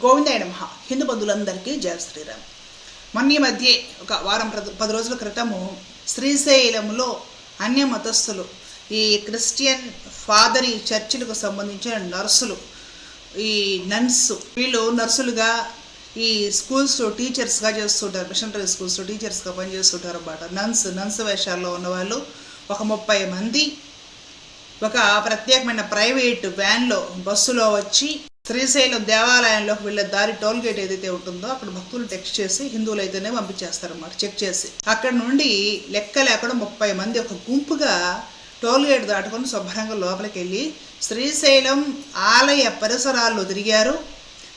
గోవిందాయ నమ. హిందూ బంధువులందరికీ జయ శ్రీరామ్. మొన్న ఈ మధ్య ఒక వారం పది రోజుల క్రితము శ్రీశైలంలో అన్య మతస్థులు ఈ క్రిస్టియన్ ఫాదరీ చర్చిలకు సంబంధించిన నర్సులు ఈ నన్స్ వీళ్ళు నర్సులుగా ఈ స్కూల్స్ టీచర్స్గా చేస్తుంటారు మిషనరీ స్కూల్స్లో టీచర్స్గా పనిచేస్తుంటారు అన్నమాట. నన్స్ నన్స్ వేషాల్లో ఉన్నవాళ్ళు ఒక ముప్పై మంది ఒక ప్రత్యేకమైన ప్రైవేట్ వ్యాన్లో బస్సులో వచ్చి శ్రీశైలం దేవాలయంలోకి వెళ్ళే దారి టోల్ గేట్ ఏదైతే ఉంటుందో అక్కడ భక్తులు టెక్స్ట్ చేసి హిందువులు అయితేనే పంపించేస్తారన్నమాట. చెక్ చేసి. అక్కడ నుండి లెక్క లేకుండా ముప్పై మంది ఒక గుంపుగా టోల్ గేట్ దాటుకొని శుభ్రంగా లోపలికి వెళ్ళి శ్రీశైలం ఆలయ పరిసరాల్లో తిరిగారు.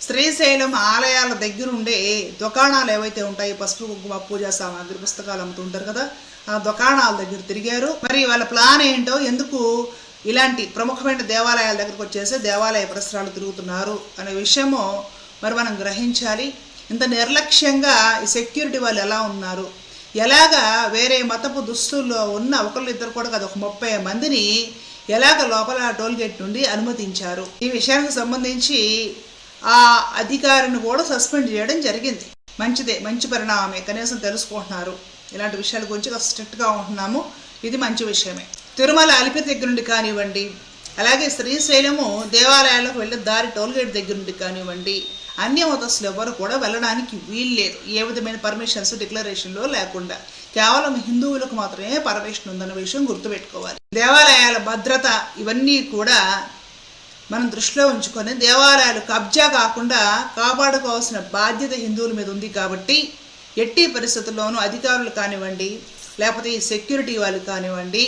శ్రీశైలం ఆలయాల దగ్గర ఉండే దుకాణాలు ఏవైతే ఉంటాయి పసుపు కుంకుమ పూజా సామాగ్రి పుస్తకాలు అమ్ముతుంటారు కదా ఆ దుకాణాల దగ్గర తిరిగారు. మరి వాళ్ళ ప్లాన్ ఏంటో ఎందుకు ఇలాంటి ప్రముఖమైన దేవాలయాల దగ్గరకు వచ్చేసి దేవాలయ పరిసరాలు తిరుగుతున్నారు అనే విషయము మరి మనం గ్రహించాలి. ఇంత నిర్లక్ష్యంగా ఈ సెక్యూరిటీ వాళ్ళు ఎలా ఉన్నారు? ఎలాగా వేరే మతపు దుస్తుల్లో ఉన్న ఒకళ్ళు ఇద్దరు కూడా అది ఒక ముప్పై మందిని ఎలాగ లోపల టోల్గేట్ నుండి అనుమతించారు? ఈ విషయానికి సంబంధించి ఆ అధికారిని కూడా సస్పెండ్ చేయడం జరిగింది. మంచిదే మంచి పరిణామమే కనీసం తెలుసుకుంటున్నారు. ఇలాంటి విషయాల గురించి స్ట్రిక్ట్గా ఉంటున్నాము. ఇది మంచి విషయమే. తిరుమల అలిపిరి దగ్గర నుండి కానివ్వండి అలాగే శ్రీశైలము దేవాలయాలకు వెళ్ళే దారి టోల్గేట్ దగ్గర నుండి కానివ్వండి అన్ని మతస్థులు ఎవరు కూడా వెళ్ళడానికి వీల్లేదు. ఏ విధమైన పర్మిషన్స్ డిక్లరేషన్లో లేకుండా కేవలం హిందువులకు మాత్రమే పర్మిషన్ ఉందన్న విషయం గుర్తుపెట్టుకోవాలి. దేవాలయాల భద్రత ఇవన్నీ కూడా మనం దృష్టిలో ఉంచుకొని దేవాలయాలు కబ్జా కాకుండా కాపాడుకోవాల్సిన బాధ్యత హిందువుల మీద ఉంది కాబట్టి ఎట్టి పరిస్థితుల్లోనూ అధికారులు కానివ్వండి లేకపోతే ఈ సెక్యూరిటీ వాళ్ళు కానివ్వండి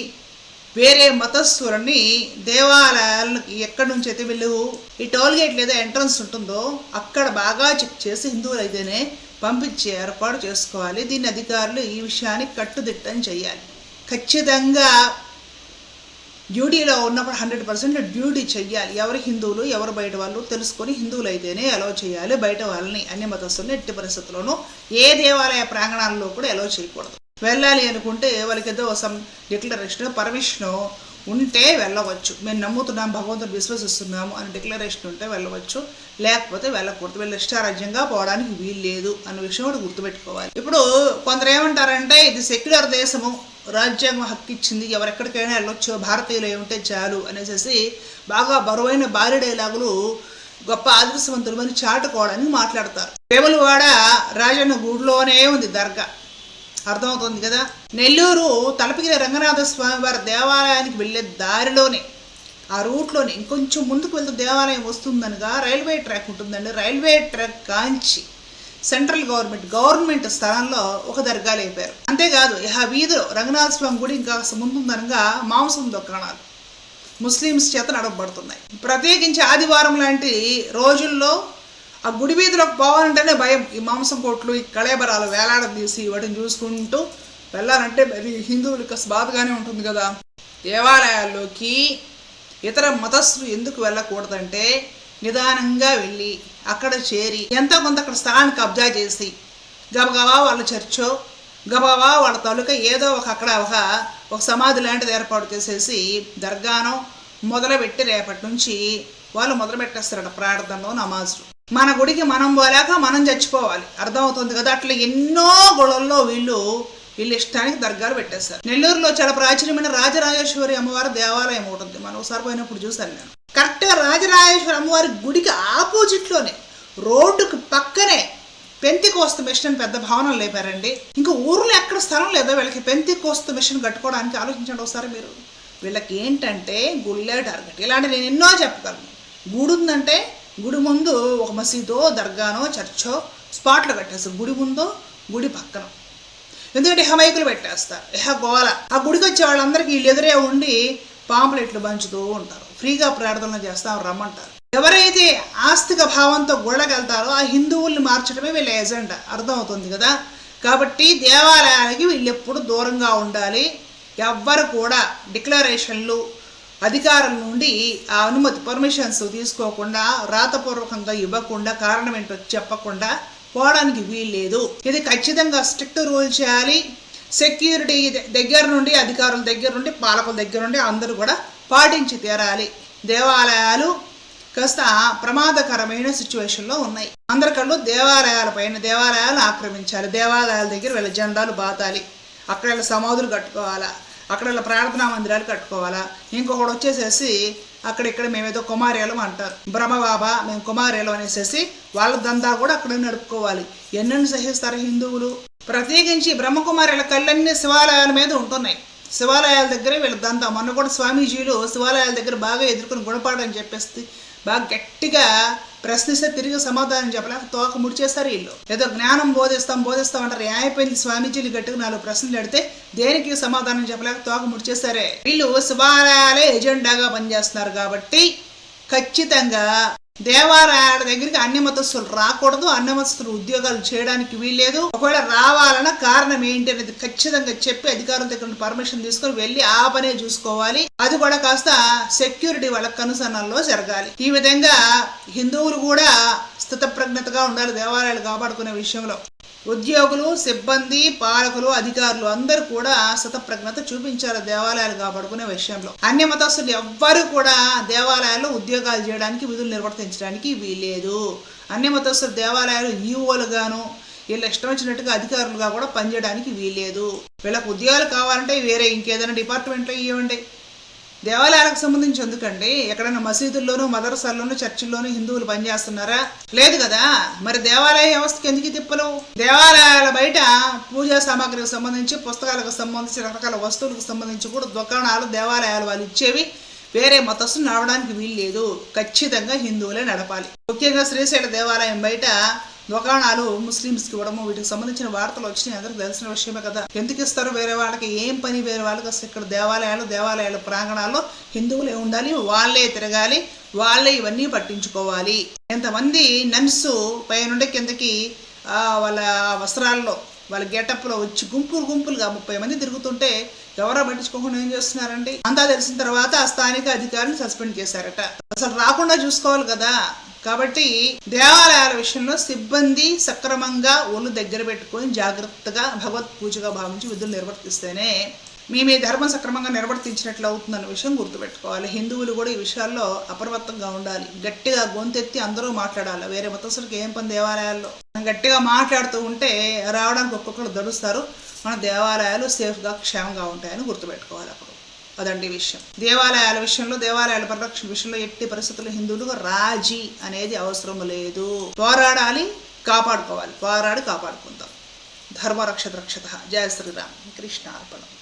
వేరే మతస్థులని దేవాలయాలకి ఎక్కడి నుంచి అయితే వీళ్ళు ఈ టోల్ గేట్ లేదా ఎంట్రన్స్ ఉంటుందో అక్కడ బాగా చెక్ చేసి హిందువులు అయితేనే పంపించే ఏర్పాటు చేసుకోవాలి. దీని అధికారులు ఈ విషయాన్ని కట్టుదిట్టం చేయాలి. ఖచ్చితంగా డ్యూటీలో ఉన్నప్పుడు హండ్రెడ్ పర్సెంట్ డ్యూటీ చెయ్యాలి. ఎవరు హిందువులు ఎవరు బయట వాళ్ళు తెలుసుకొని హిందువులు అయితేనే అలో చేయాలి. బయట వాళ్ళని అన్ని మతస్థుల్ని ఎట్టి పరిస్థితుల్లోనూ ఏ దేవాలయ ప్రాంగణాల్లో కూడా అలో చేయకూడదు. వెళ్ళాలి అనుకుంటే వాళ్ళకి ఏదో సమ్ డిక్లరేషన్ పర్మిషన్ ఉంటే వెళ్ళవచ్చు. మేము నమ్ముతున్నాం భగవంతుడు విశ్వసిస్తున్నాము అని డిక్లరేషన్ ఉంటే వెళ్ళవచ్చు. లేకపోతే వెళ్ళకూడదు. వీళ్ళు ఇష్టారాజ్యంగా పోవడానికి వీలు లేదు అన్న విషయం కూడా గుర్తుపెట్టుకోవాలి. ఇప్పుడు కొందరు ఏమంటారంటే ఇది సెక్యులర్ దేశము. రాజ్యాంగం హక్కు ఇచ్చింది ఎవరెక్కడికైనా వెళ్ళొచ్చు. భారతీయులు ఏమంటే చాలు అనేసి బాగా బరువైన భారీ డైలాగులు గొప్ప ఆదర్శవంతులు అని చాటుకోవడానికి మాట్లాడతారు. వేములవాడ రాజన్న గూడులోనే ఉంది దర్గా. అర్థమవుతుంది కదా? నెల్లూరు తలపగిరి రంగనాథ స్వామి వారి దేవాలయానికి వెళ్ళే దారిలోనే ఆ రూట్లోనే ఇంకొంచెం ముందుకు వెళ్తే దేవాలయం వస్తుందనగా రైల్వే ట్రాక్ ఉంటుందండి. రైల్వే ట్రాక్ కాంచి సెంట్రల్ గవర్నమెంట్ గవర్నమెంట్ స్థలంలో ఒక దర్గాలు అయిపోయారు. అంతేకాదు ఆ వీధిలో రంగనాథ స్వామి గుడి ఇంకా ముందుందనగా మాంసం దుకాణాలు ముస్లిమ్స్ చేత నడపబడుతున్నాయి ప్రత్యేకించి ఆదివారం లాంటి రోజుల్లో ఆ గుడి వీధిలోకి పోవాలంటేనే భయం. ఈ మాంసం కోట్లు ఈ కళేబరాలు వేలాడదీసి వాటిని చూసుకుంటూ వెళ్ళాలంటే మరి హిందువులకి బాధగానే ఉంటుంది కదా. దేవాలయాల్లోకి ఇతర మతస్థులు ఎందుకు వెళ్ళకూడదంటే నిదానంగా వెళ్ళి అక్కడ చేరి ఎంతో కొంత అక్కడ స్థలాన్ని కబ్జా చేసి గబగబా వాళ్ళ చర్చో గబగబా వాళ్ళ తాలూకా ఏదో ఒక అక్కడ ఒక ఒక సమాధి లాంటిది ఏర్పాటు చేసేసి దర్గానం మొదలుపెట్టి రేపటి నుంచి వాళ్ళు మొదలుపెట్టేస్తారట ప్రార్థనలో నమాజులు. మన గుడికి మనం పోలేక మనం చచ్చిపోవాలి. అర్థమవుతుంది కదా? అట్లా ఎన్నో గుళ్ళల్లో వీళ్ళు వీళ్ళ ఇష్టానికి దర్గాలు పెట్టేస్తారు నెల్లూరులో చాలా ప్రాచీనమైన రాజరాజేశ్వరి అమ్మవారి దేవాలయం ఒకటి ఉంది. మనం ఒకసారి పోయినప్పుడు చూశాను నేను. కరెక్ట్గా రాజరాజేశ్వరి అమ్మవారి గుడికి ఆపోజిట్లోనే రోడ్డుకు పక్కనే పెంతి కోస్త మిషన్ పెద్ద భవనం లేపారండి. ఇంకా ఊర్లో ఎక్కడ స్థలం లేదో? వీళ్ళకి పెంతి కోస్త మిషన్ కట్టుకోవడానికి ఆలోచించండి ఒకసారి మీరు. వీళ్ళకి ఏంటంటే గుళ్ళే టార్గెట్ ఇలాంటి నేను ఎన్నో చెప్పగలను. గుడి ఉందంటే గుడి ముందు ఒక మసీదో దర్గానో చర్చో స్పాట్లు కట్టేస్తారు గుడి ముందో గుడి పక్కన. ఎందుకంటే ఇహ మైకులు పెట్టేస్తారు. ఇహ గోల. ఆ గుడికి వచ్చే వాళ్ళందరికీ వీళ్ళు ఎదురే ఉండి పాంప్లెట్లు పంచుతూ ఉంటారు. ఫ్రీగా ప్రార్థనలు చేస్తాం రమ్మంటారు. ఎవరైతే ఆస్తిక భావంతో గుళ్ళకెళ్తారో ఆ హిందువుల్ని మార్చడమే వీళ్ళ ఎజెండా. అర్థమవుతుంది కదా? కాబట్టి దేవాలయానికి వీళ్ళు ఎప్పుడు దూరంగా ఉండాలి. ఎవ్వరు కూడా డిక్లరేషన్లు అధికారుల నుండి ఆ అనుమతి పర్మిషన్స్ తీసుకోకుండా రాతపూర్వకంగా ఇవ్వకుండా కారణం ఏంటో చెప్పకుండా పోవడానికి వీల్లేదు. ఇది ఖచ్చితంగా స్ట్రిక్ట్ రూల్ చేయాలి. సెక్యూరిటీ దగ్గర నుండి అధికారుల దగ్గర నుండి పాలకుల దగ్గర నుండి అందరూ కూడా పాటించి తీరాలి. దేవాలయాలు కాస్త ప్రమాదకరమైన సిచ్యువేషన్లో ఉన్నాయి. అందరి కళ్ళు దేవాలయాల పైన దేవాలయాలు ఆక్రమించాలి. దేవాలయాల దగ్గర వీళ్ళ జెండాలు బాతాలి. అక్కడ వీళ్ళ సమాధులు కట్టుకోవాలా. అక్కడ వీళ్ళ ప్రార్థనా మందిరాలు కట్టుకోవాలా? ఇంకొకటి వచ్చేసేసి అక్కడ ఇక్కడ మేమేదో కుమారేలం అంటారు. బ్రహ్మబాబా మేము కుమారేలం అనేసేసి వాళ్ళ దందా కూడా అక్కడ నడుపుకోవాలి. ఎన్నెన్ని సహిస్తారు హిందువులు? ప్రత్యేకించి బ్రహ్మకుమారుల కళ్ళన్నీ శివాలయాల మీద ఉంటున్నాయి. శివాలయాల దగ్గర వీళ్ళ దందా. మొన్న కూడా స్వామీజీలు శివాలయాల దగ్గర బాగా ఎదుర్కొని గుణపాఠం చెప్పేసి బాగా గట్టిగా ప్రశ్నిస్తే తిరిగి సమాధానం చెప్పలేక తోక ముడిచేస్తారు వీళ్ళు. ఏదో జ్ఞానం బోధిస్తాం బోధిస్తాం అంటారు. ఏమైపోయింది స్వామీజీలు గట్టుకు నాలుగు ప్రశ్నలు అడితే దేనికి సమాధానం చెప్పలేక తోక ముడిచేస్తారే? వీళ్ళు శివాలయాలే ఎజెండాగా పనిచేస్తున్నారు కాబట్టి ఖచ్చితంగా దేవాలయాల దగ్గరికి అన్ని మతస్థులు రాకూడదు అన్ని మతస్థులు ఉద్యోగాలు చేయడానికి వీల్లేదు. ఒకవేళ రావాలన్న కారణం ఏంటి అనేది ఖచ్చితంగా చెప్పి అధికారుల దగ్గర నుండి పర్మిషన్ తీసుకొని వెళ్ళి ఆ పనే చూసుకోవాలి. అది కూడా కాస్త సెక్యూరిటీ వాళ్ళ కనుసన్నల్లో జరగాలి. ఈ విధంగా హిందువులు కూడా స్థితప్రజ్ఞతగా ఉండాలి దేవాలయాలు కాపాడుకునే విషయంలో. ఉద్యోగులు సిబ్బంది పాలకులు అధికారులు అందరూ కూడా సతప్రజ్ఞత చూపించారు దేవాలయాలు కాపాడుకునే విషయంలో. అన్య మతస్థులు ఎవ్వరు కూడా దేవాలయాల్లో ఉద్యోగాలు చేయడానికి విధులు నిర్వర్తించడానికి వీలేదు అన్య మతస్థులు దేవాలయాలు ఈవోలుగాను వీళ్ళు ఇష్టం వచ్చినట్టుగా అధికారులుగా కూడా పనిచేయడానికి వీలేదు వీళ్ళకి ఉద్యోగాలు కావాలంటే వేరే ఇంకేదైనా డిపార్ట్మెంట్లో ఇవ్వండి. దేవాలయాలకు సంబంధించి ఎందుకండి? ఎక్కడైనా మసీదుల్లోనూ మదరసాల్లోనూ చర్చిల్లోనూ హిందువులు పనిచేస్తున్నారా? లేదు కదా? మరి దేవాలయ వ్యవస్థకి ఎందుకు తిప్పలు? దేవాలయాల బయట పూజా సామాగ్రికి సంబంధించి పుస్తకాలకు సంబంధించి రకరకాల వస్తువులకు సంబంధించి కూడా దుకాణాలు దేవాలయాలు వాళ్ళు ఇచ్చేవి వేరే మతస్సు నడవడానికి వీలు లేదు ఖచ్చితంగా హిందువులే నడపాలి. ముఖ్యంగా శ్రీశైల దేవాలయం బయట దుకాణాలు ముస్లిమ్స్కి ఇవ్వడము వీటికి సంబంధించిన వార్తలు వచ్చినాయి. అందరికి తెలిసిన విషయమే కదా. ఎందుకు ఇస్తారు? వేరే వాళ్ళకి ఏం పని? వేరే వాళ్ళకి అసలు ఇక్కడ దేవాలయాలు దేవాలయాల ప్రాంగణాల్లో హిందువులే ఉండాలి వాళ్ళే తిరగాలి వాళ్ళే ఇవన్నీ పట్టించుకోవాలి. ఎంతమంది నమ్స్ పైనుండి కిందకి వాళ్ళ వస్త్రాల్లో వాళ్ళ గెటప్లో వచ్చి గుంపులు గుంపులుగా ముప్పై మంది తిరుగుతుంటే ఎవరో పట్టించుకోకుండా ఏం చేస్తున్నారండి? అంతా తెలిసిన తర్వాత ఆ స్థానిక అధికారులు సస్పెండ్ చేశారట. అసలు రాకుండా చూసుకోవాలి కదా. కాబట్టి దేవాలయాల విషయంలో సిబ్బంది సక్రమంగా ఒళ్ళు దగ్గర పెట్టుకొని జాగ్రత్తగా భగవత్ పూజగా భావించి విధులు నిర్వర్తిస్తేనే మీ మీ ధర్మం సక్రమంగా నిర్వర్తించినట్లు అవుతుందన్న విషయం గుర్తుపెట్టుకోవాలి. హిందువులు కూడా ఈ విషయాల్లో అప్రమత్తంగా ఉండాలి. గట్టిగా గొంతెత్తి అందరూ మాట్లాడాలి. వేరే మతస్థులకి ఏం పని దేవాలయాల్లో? మనం గట్టిగా మాట్లాడుతూ ఉంటే రావడానికి ఒక్కొక్కరు దడుస్తారు మన దేవాలయాలు సేఫ్గా క్షేమంగా ఉంటాయని గుర్తుపెట్టుకోవాలి అప్పుడు. అదండి విషయం. దేవాలయాల విషయంలో దేవాలయాల పరిరక్షణ విషయంలో ఎట్టి పరిస్థితుల్లో హిందువులుగా రాజీ అనేది అవసరం లేదు. పోరాడాలి కాపాడుకోవాలి. పోరాడి కాపాడుకుందాం. ధర్మరక్షత రక్షత జయ శ్రీరామ్. కృష్ణ అర్పణం